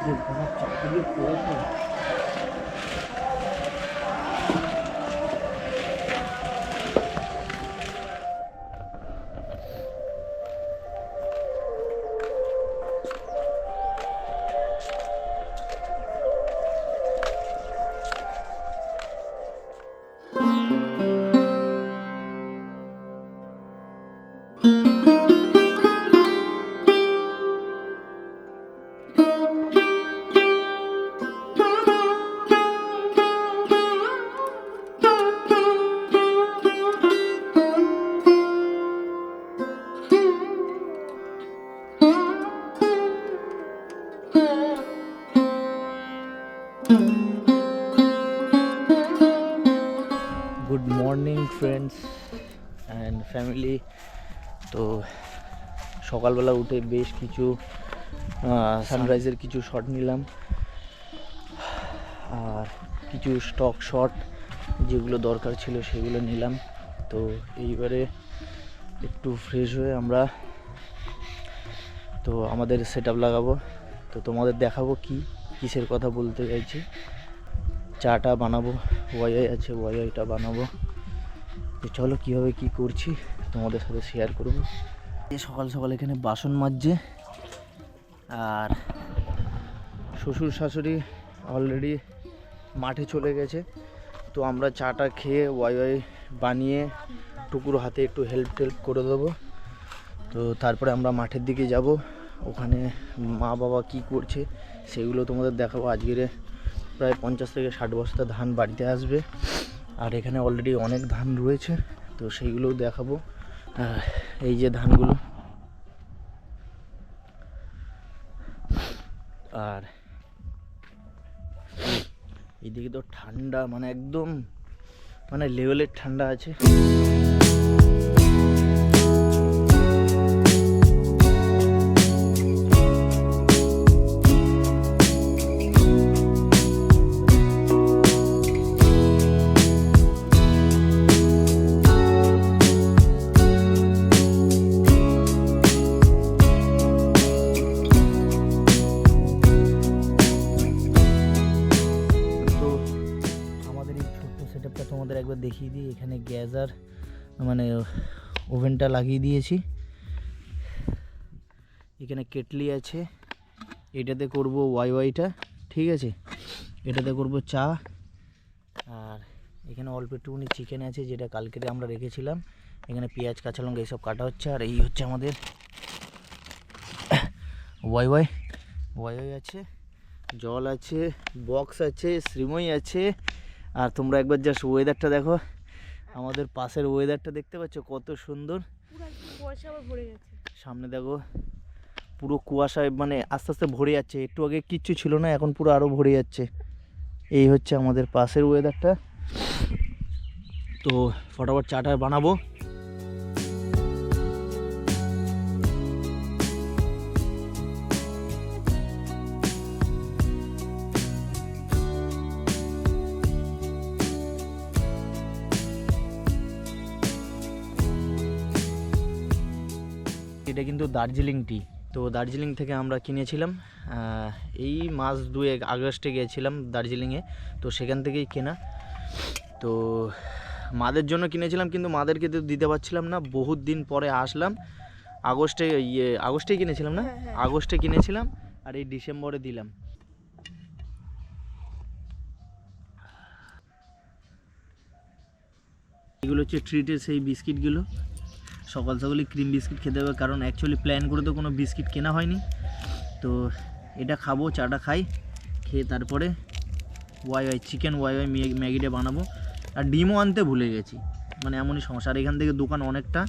又把它找的又活泼了。good morning friends and family তো সকালবেলা উঠে বেশ কিছু সানরাইজের কিছু শট নিলাম। আর কিছু স্টক শট যেগুলো দরকার ছিল সেগুলো নিলাম। তো এইবারে একটু ফ্রেশ হয়ে আমরা, তো আমাদের সেট আপ লাগাবো। তো তোমাদের দেখাবো কি কিসের কথা বলতে চাইছি? চাটা বানাবো, ওয়াই আছে ওয়াইআইটা বানাবো। তো চলো কীভাবে কি করছি তোমাদের সাথে শেয়ার করব। সকাল সকাল এখানে বাসন মাজছে, আর শ্বশুর শাশুড়ি অলরেডি মাঠে চলে গেছে। তো আমরা চাটা খেয়ে ওয়াই ওয়াই বানিয়ে টুকুর হাতে একটু হেল্প টেল্প করে দেবো। তো তারপরে আমরা মাঠের দিকে যাব। ওখানে মা বাবা কি করছে সেগুলো তোমাদের দেখাবো। আজকের প্রায় পঞ্চাশ থেকে ষাট বস্তা ধান বাড়িতে আসবে। আর এখানে অলরেডি অনেক ধান রয়েছে, তো সেইগুলোও দেখাবো। এই যে ধানগুলো। আর এদিকে তো ঠান্ডা মানে একদম মানে লেভেলের ঠান্ডা আছে। তোমাদের একবার দেখিয়ে দিই। এখানে গ্যাস আর মানে ওভেনটা লাগিয়ে দিয়েছি। এখানে কেটলি আছে। এটাতে করব ওয়াই ওয়াইটা ঠিক আছে? এটাতে করব চা। আর এখানে অল্প একটুখানি চিকেন আছে, যেটা কালকে আমরা রেখেছিলাম। এখানে পেঁয়াজ, কাঁচা লঙ্কা এইসব কাটা হচ্ছে, আর এই হচ্ছে আমাদের ওয়াই ওয়াই ওয়াই ওয়াই আছে, জল আছে, বক্স আছে শ্রীময় আছে। আর তোমরা একবার জাস্ট ওয়েদারটা দেখো। আমাদের পাশের ওয়েদারটা দেখতে পাচ্ছ কত সুন্দর। কুয়াশা আবার ভরে গেছে। সামনে দেখো পুরো কুয়াশায় মানে আস্তে আস্তে ভরে যাচ্ছে। একটু আগে কিচ্ছু ছিল না এখন পুরো আরও ভরে যাচ্ছে। এই হচ্ছে আমাদের পাশের ওয়েদারটা তো ফটাফট চাটা বানাবো। এটা কিন্তু দার্জিলিং টি। তো দার্জিলিং থেকে আমরা কিনেছিলাম এই মাস দুয়েক আগস্টে গিয়েছিলাম দার্জিলিংয়ে তো সেখান থেকেই কেনা। তো মাদের জন্য কিনেছিলাম কিন্তু মাদেরকে তো দিতে পারছিলাম না। বহুত দিন পরে আসলাম আগস্টে ইয়ে আগস্টেই কিনেছিলাম না? হ্যাঁ, হ্যাঁ। আগস্টে কিনেছিলাম আর এই ডিসেম্বরে দিলাম। এগুলো হচ্ছে ট্রিটের সেই বিস্কিটগুলো। সকাল সকালই ক্রিম বিস্কিট খেতে হবে, কারণ অ্যাকচুয়ালি প্ল্যান করে তো কোনো বিস্কিট কেনা হয়নি। তো এটা খাব, চাটা খাই, খেয়ে তারপরে ওয়াই ওয়াই চিকেন ওয়াই ওয়াই ম্যাগিটা বানাবো। আর ডিমও আনতে ভুলে গেছি মানে এমনই সমস্যা। আর এখান থেকে দোকান অনেকটা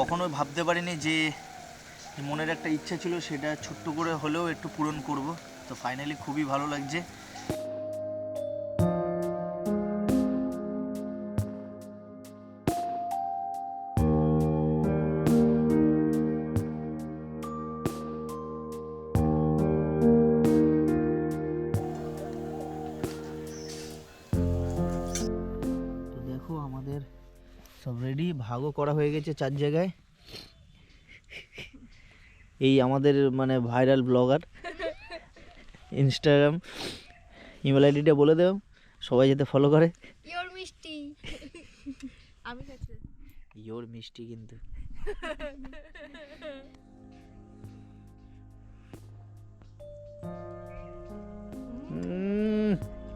কখনোই ভাবতে পারিনি যে মনের একটা ইচ্ছা ছিল সেটা ছোট্ট করে হলেও একটু পূরণ করব। তো ফাইনালি খুবই ভালো লাগছে। সব রেডি ভাগও করা হয়ে গেছে চার জায়গায়। এই আমাদের মানে ভাইরাল ব্লগার ইনস্টাগ্রাম ইমেল আইডিটা বলে দেও সবাই যাতে ফলো করে। ইওর মিষ্টি। আমি ইয়োর মিষ্টি কিন্তু।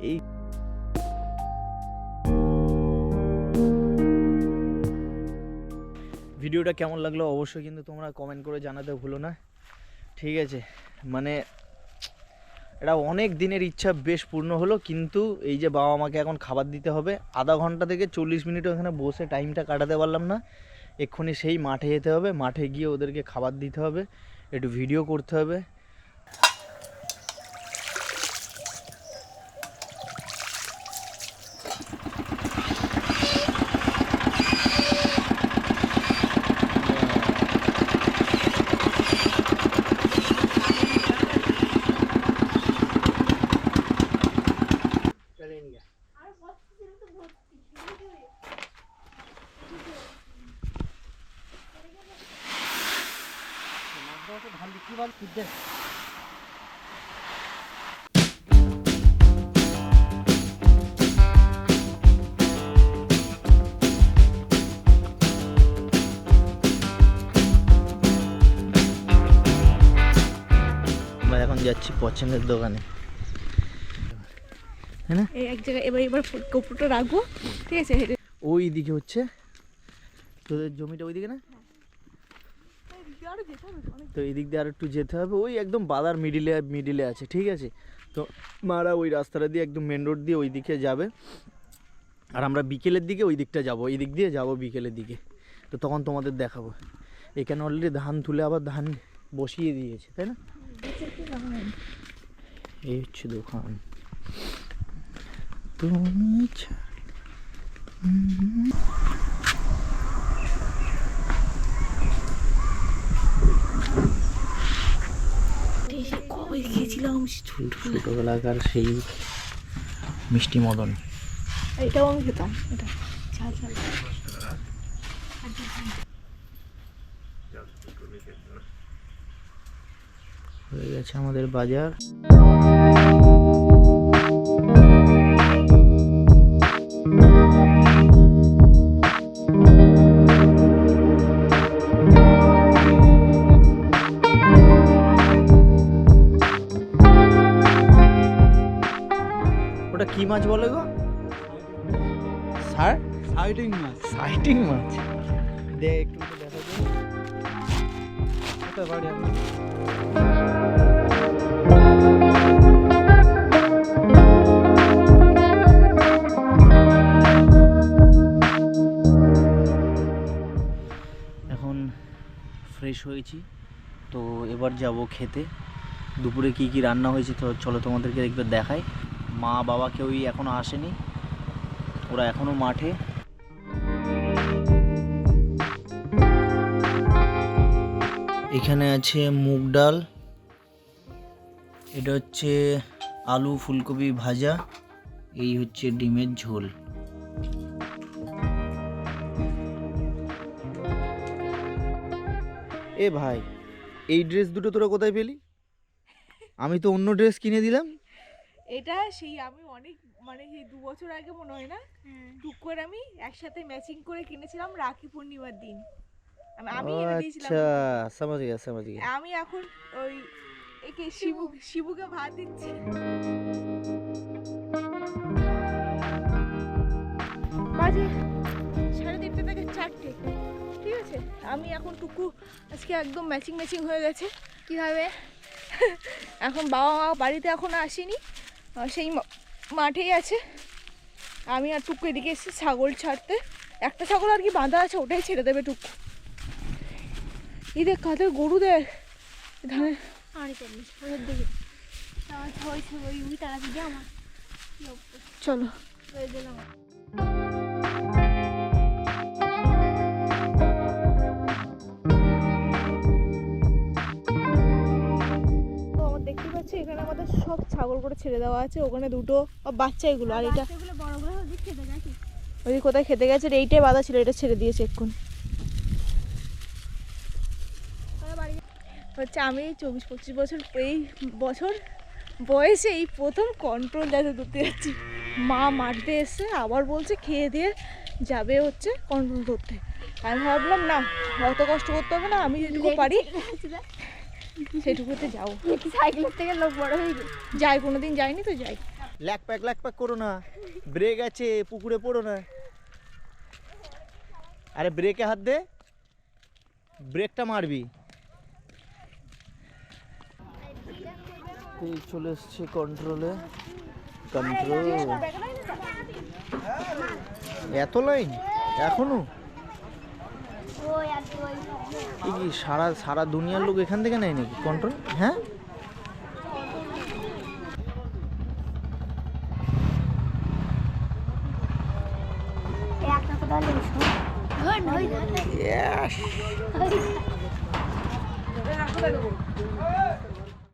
এই ভিডিওটা কেমন লাগল অবশ্যই কিন্তু তোমরা কমেন্ট করে জানাতে ভুলো না। ঠিক আছে? মানে এটা অনেক দিনের ইচ্ছা, বেশ পূর্ণ হলো, কিন্তু এই যে বাবা মাকে এখন খাবার দিতে হবে, আধা ঘণ্টা থেকে চল্লিশ মিনিট ওখানে বসে টাইমটা কাটাতে পারলাম না। এক্ষুনি সেই মাঠে যেতে হবে, মাঠে গিয়ে ওদেরকে খাবার দিতে হবে, একটু ভিডিও করতে হবে। আমরা এখন যাচ্ছি পছন্দের দোকানে। হ্যাঁ না? এক জায়গায় এবার এবার কপুরটা রাখব। ঠিক আছে ওই দিকে হচ্ছে তোদের জমিটা ওই দিকে না আরও যেতে হবে অনেক তো এই দিক দিয়ে আর একটু যেতে হবে। ওই একদম বাজার মিডিলে মিডিলে আছে ঠিক আছে? তো মারা ওই রাস্তাটা দিয়ে একদম মেন রোড দিয়ে ওই দিকে যাবে। আর আমরা বিকেলের দিকে ওই দিকটা যাব এই দিক দিয়ে যাব বিকেলের দিকে। তো তখন তোমাদের দেখাবো। এখানে অলরেডি ধান তুলে আবার ধান বসিয়ে দিয়েছে তাই না? এই হচ্ছে দোকান। তুমি ছা- কবে খেয়েছিলাম ছোট ছোটোবেলাকার সেই মিষ্টি মদন। এটাও আমি খেতাম এটা। ঝাল ঝাল হয়ে গেছে আমাদের বাজার। কি মাছ বলে গো? সার? সাইডিং মাছ। সাইটিং মাছ? দে একটু দেখা যায় বাড়ি আপনার এখন ফ্রেশ হয়েছি। তো এবার যাব খেতে। দুপুরে কি কি রান্না হয়েছে তো চলো তোমাদেরকে একবার দেখাই। মা বাবা কেউই এখনও আসেনি। ওরা এখনও মাঠে। এখানে আছে মুগ ডাল। এটা হচ্ছে আলু ফুলকপি ভাজা। এই হচ্ছে ডিমের ঝোল। এ ভাই, এই ড্রেস দুটো তোরা কোথায় পেলি? আমি তো অন্য ড্রেস কিনে দিলাম। এটা সেই আমি অনেক মানে সেই দু বছর আগে মনে হয় না টুক করে আমি একসাথে ম্যাচিং করে কিনেছিলাম রাখি পূর্ণিমার দিন। আমি আমি এনে দিয়েছিলাম আচ্ছা সমাজ সমাজ আমি এখন ওই একে শিবু শিবুকে ভাত দিচ্ছি। বাজে সাড়ে তিনটে থেকে চারটে। ঠিক আছে আমি এখন টুকু আজকে একদম ম্যাচিং ম্যাচিং হয়ে গেছে। কীভাবে? এখন বাবা মা বাড়িতে এখনও আসেনি। সেই মাঠেই আছে। আমি আর টুকু এদিকে এসেছি ছাগল ছাড়তে। একটা ছাগল আর কি বাঁধা আছে ওটাই ছেড়ে দেবে টুকু। এই দেখ কাদের গরু দেখ। ধানের আরে পাচ্ছি এখানে আমাদের সব ছাগল করে ছেড়ে দেওয়া আছে। ওখানে দুটো বাচ্চা এগুলো আর এটা ওই কোথায় খেতে গেছে এইটাই বাধা ছিল এটা ছেড়ে দিয়েছে এক্ষুন। হচ্ছে আমি এই চব্বিশ পঁচিশ বছর এই বছর বয়সে এই প্রথম কন্ট্রোল যাতে ধরতে যাচ্ছি। মা মারতে এসছে আবার বলছে খেয়ে দিয়ে যাবে হচ্ছে কন্ট্রোল করতে আমি ভাবলাম না অত কষ্ট করতে হবে না আমি যেটুকু পারি। সেটুকুতে যাব দেখি সাইকেলের থেকে লোক বড় হয়ে গেছে। যাই কোনোদিন যাইনি তো যাই। ল্যাক প্যাক ল্যাক প্যাক করো না। ব্রেক আছে পুকুরে পড়ো না। আরে ব্রেকে হাত দে। ব্রেকটা মারবি। এই চলে এসছে কন্ট্রোলে কন্ট্রোল এত লাইন এখনও? কি সারা সারা দুনিয়ার লোক এখান থেকে নেয় নাকি? কন্ট্রোল হ্যাঁ? Yes!